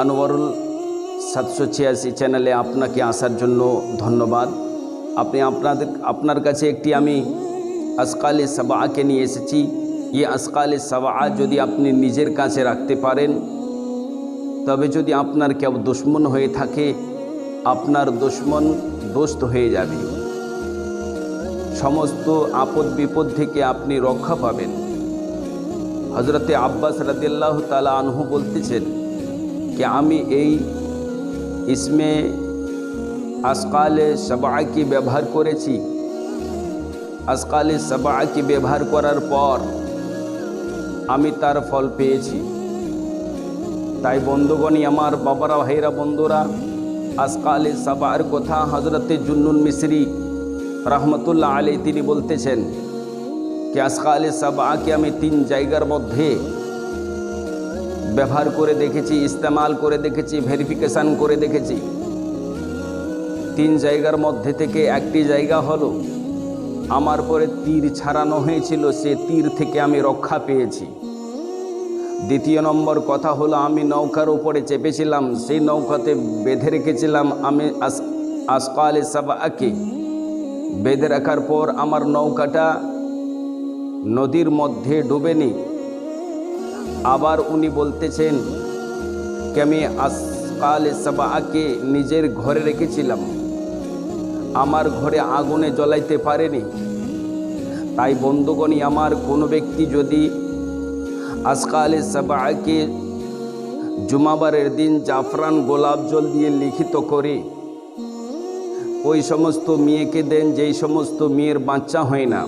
আনোয়ারুল সাতশো ছিয়াশি চ্যানেলে আপনাকে আসার জন্য ধন্যবাদ। আপনি আপনাদের, আপনার কাছে একটি আমি আসকালে সাবাকে নিয়ে এসেছি। এই আসকালে সাবা যদি আপনি নিজের কাছে রাখতে পারেন, তবে যদি আপনার কেউ দুশ্মন হয়ে থাকে, আপনার দুশ্মন দোস্ত হয়ে যাবে। সমস্ত আপদ বিপদ থেকে আপনি রক্ষা পাবেন। হজরতে আব্বাস রাদিল্লাহ তালা আনহু বলতেছেন कि আমি এই ইসমে আসকালে সবাকি ব্যবহার করেছি আসকালে সবাকি ব্যবহার করার পর আমি তার ফল পেয়েছি তাই বন্ধুগণই আমার বাবারা ভাইরা বন্ধুরা আসকালে সাবার কথা হজরতে জুন্নুন মিশ্রি রহমতুল্লাহ আলী তিনি বলতেছেন কি আসকালে সাবাকে আমি তিন জায়গার মধ্যে ব্যবহার করে দেখেছি, ইস্তেমাল করে দেখেছি ভেরিফিকেশান করে দেখেছি। তিন জায়গার মধ্যে থেকে একটি জায়গা হলো, আমার পরে তীর ছাড়ানো হয়েছিল, সে তীর থেকে আমি রক্ষা পেয়েছি। দ্বিতীয় নম্বর কথা হলো, আমি নৌকার উপরে চেপেছিলাম, সেই নৌকাতে বেঁধে রেখেছিলাম, আমি আস, আসকালে সাবাকে বেঁধে রাখার পর আমার নৌকাটা নদীর মধ্যে ডুবেনি আবার উনি বলতেছেন কি আমি আসকালে সাবাকে নিজের ঘরে রেখেছিলাম। আমার ঘরে আগুনে জ্বলাইতে পারেনি। তাই বন্ধুগণই আমার কোনো ব্যক্তি যদি আসকালে সাবাকে জুমাবারের দিন জাফরান গোলাপ জল দিয়ে লিখিত করে, ওই সমস্ত মেয়েকে দেন, যেই সমস্ত মেয়ের বাচ্চা হয় না।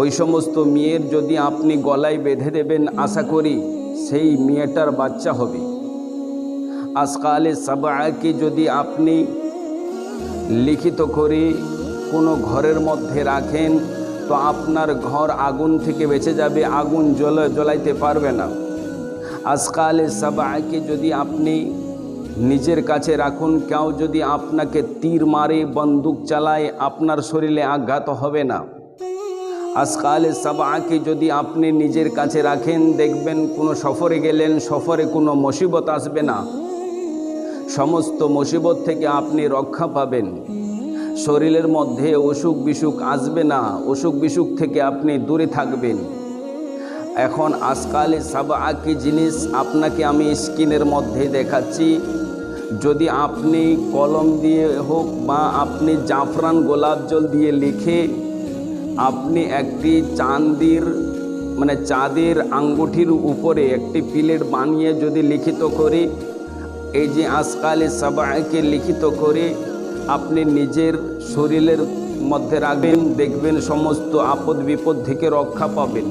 ওই সমস্ত মেয়ের যদি আপনি গলায় বেঁধে দেবেন, আশা করি সেই মেয়েটার বাচ্চা হবে। আসকালে সাবাকে যদি আপনি লিখিত করে কোনো ঘরের মধ্যে রাখেন, তো আপনার ঘর আগুন থেকে বেঁচে যাবে, আগুন জ্বল, জ্বলাইতে পারবে না। আজকালে সাবাকে যদি আপনি নিজের কাছে রাখুন, কেউ যদি আপনাকে তীর মারে, বন্দুক চালায়, আপনার শরীরে আঘাত হবে না। আজকালে সাবাকে যদি আপনি নিজের কাছে রাখেন, দেখবেন কোনো সফরে গেলেন, সফরে কোনো মুসিবত আসবে না। সমস্ত মুসিবত থেকে আপনি রক্ষা পাবেন। শরীরের মধ্যে অসুখ বিসুখ আসবে না, অসুখ বিসুখ থেকে আপনি দূরে থাকবেন। এখন আজকালে সাবাকি জিনিস আপনাকে আমি স্ক্রিনের মধ্যে দেখাচ্ছি। যদি আপনি কলম দিয়ে হোক বা আপনি জাফরান গোলাপ জল দিয়ে লিখে আপনি একটি চাঁদির মানে চাঁদের আঙ্গুঠির উপরে একটি প্লেট বানিয়ে যদি লিখিত করে, এই যে আজকালে সবাইকে লিখিত করে, আপনি নিজের শরীরের মধ্যে রাখবেন, দেখবেন সমস্ত আপদ বিপদ থেকে রক্ষা পাবেন।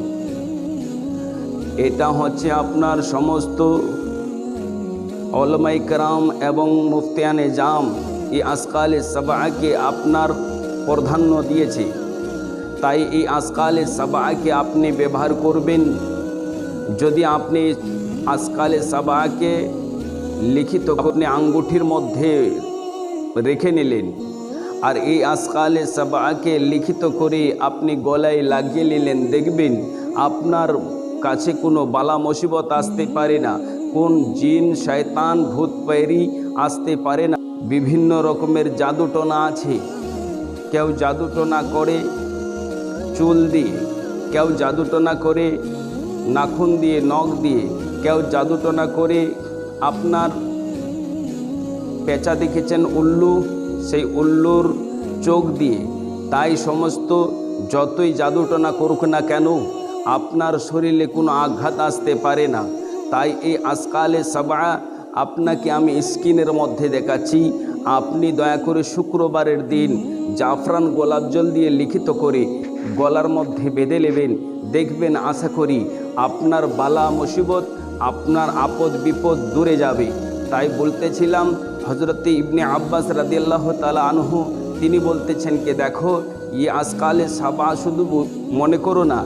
এটা হচ্ছে আপনার সমস্ত অলমাইকরাম এবং মুফতিয়ানে জাম, এই আজকালে সবাইকে আপনার প্রাধান্য দিয়েছে। তাই এই আজকালে সাবাকে আপনি ব্যবহার করবেন। যদি আপনি আজকালে সাবাকে লিখিত আপনি আঙ্গুঠির মধ্যে রেখে নিলেন আর এই আজকালে সাবাকে লিখিত করে আপনি গলায় লাগিয়ে নিলেন, দেখবেন আপনার কাছে কোনো বালা মুসিবত আসতে পারে না, কোন জিন, শয়তান, ভূত पैरी আসতে পারে না। বিভিন্ন রকমের জাদুটোনা আছে। কেউ জাদুটোনা করে চুল দিয়ে, কেউ জাদুটনা করে নাখুন দিয়ে, নখ দিয়ে, কেউ জাদুটনা করে আপনার পেঁচা দেখেছেন উল্লু, সেই উল্লুর চোখ দিয়ে। তাই সমস্ত যতই জাদুটনা করুক না কেন, আপনার শরীরে কোনো আঘাত আসতে পারে না। তাই এই আজকালে সবা আপনাকে আমি স্কিনের মধ্যে দেখাচ্ছি। আপনি দয়া করে শুক্রবারের দিন জাফরান গোলাপ জল দিয়ে লিখিত করে গলার মধ্যে বেঁধে নেবেন। দেখবেন, আশা করি আপনার বালা মুসিবত, আপনার আপদ বিপদ দূরে যাবে। তাই বলতেছিলাম হজরতে ইবনে আব্বাস রাদিয়াল্লাহ তালা আনহু, তিনি বলতেছেন কে, দেখো ইয়ে আজকালে সাবা শুধু মনে করো না,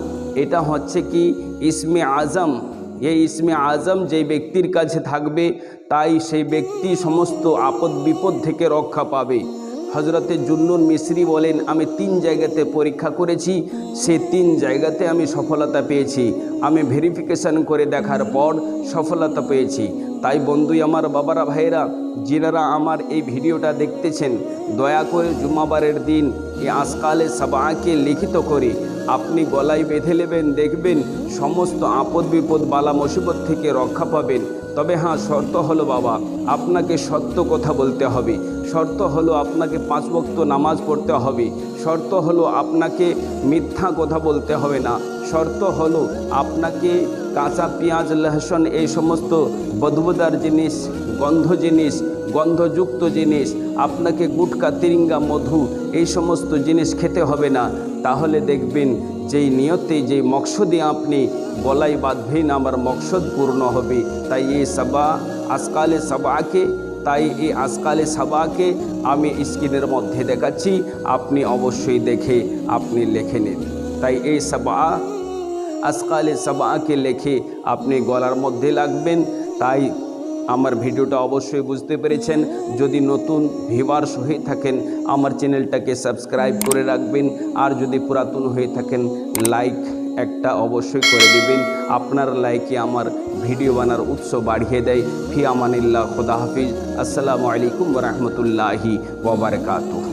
এটা হচ্ছে কি, ইসমে আজম। এই ইসমে আজম যে ব্যক্তির কাছে থাকবে, তাই সেই ব্যক্তি সমস্ত আপদ বিপদ থেকে রক্ষা পাবে। হজরতে জুন্নুন মিশ্রি বলেন, আমি তিন জায়গাতে পরীক্ষা করেছি, সে তিন জায়গাতে আমি সফলতা পেয়েছি। আমি ভেরিফিকেশন করে দেখার পর সফলতা পেয়েছি। তাই বন্ধুই আমার বাবারা, ভাইয়েরা যিনারা আমার এই ভিডিওটা দেখতেছেন। দয়া করে জুমাবারের দিন এই আসকালে সাবাকে লিখিত করে। আপনি গলায় বেঁধে নেবেন, দেখবেন সমস্ত আপদ বিপদ, বালা মুসিবত থেকে রক্ষা পাবেন। তবে হ্যাঁ শর্ত হলো বাবা, আপনাকে সত্য কথা বলতে হবে। শর্ত হলো আপনাকে পাঁচ বক্ত নামাজ পড়তে হবে। শর্ত হলো আপনাকে মিথ্যা কথা বলতে হবে না। শর্ত হলো আপনাকে কাঁচা পেঁয়াজ, লহসন এই সমস্ত বদবদার জিনিস, গন্ধ জিনিস, গন্ধযুক্ত জিনিস, আপনাকে গুটকা, তিরিঙ্গা, মধু এই সমস্ত জিনিস খেতে হবে না। তাহলে দেখবেন যেই নিয়তে, যেই মকসদে আপনি গলায় বাঁধবেন, আমার মকসদ পূর্ণ হবে। তাই এই সাবা, আজকালে সাবাকে তাই এই আজকালে সাবাকে আমি স্ক্রিনের মধ্যে দেখাচ্ছি। আপনি অবশ্যই দেখে আপনি লেখে নিন। তাই এই সাবা, আজকালে সাবাকে লেখে আপনি গলার মধ্যে লাগবেন। তাই আমার ভিডিওটা অবশ্যই বুঝতে পেরেছেন। যদি নতুন ভিভার্স হয়ে থাকেন, আমার চ্যানেলটাকে সাবস্ক্রাইব করে রাখবেন। আর যদি পুরাতন হয়ে থাকেন লাইক একটা অবশ্যই করে দিবেন। আপনার লাইকে আমার ভিডিও বানার উৎস বাড়িয়ে দেয়। ফি আমানিল্লাহ, খোদা হাফিজ। আসসালামু আলাইকুম রহমতুল্লাহি ওবরকাতুহ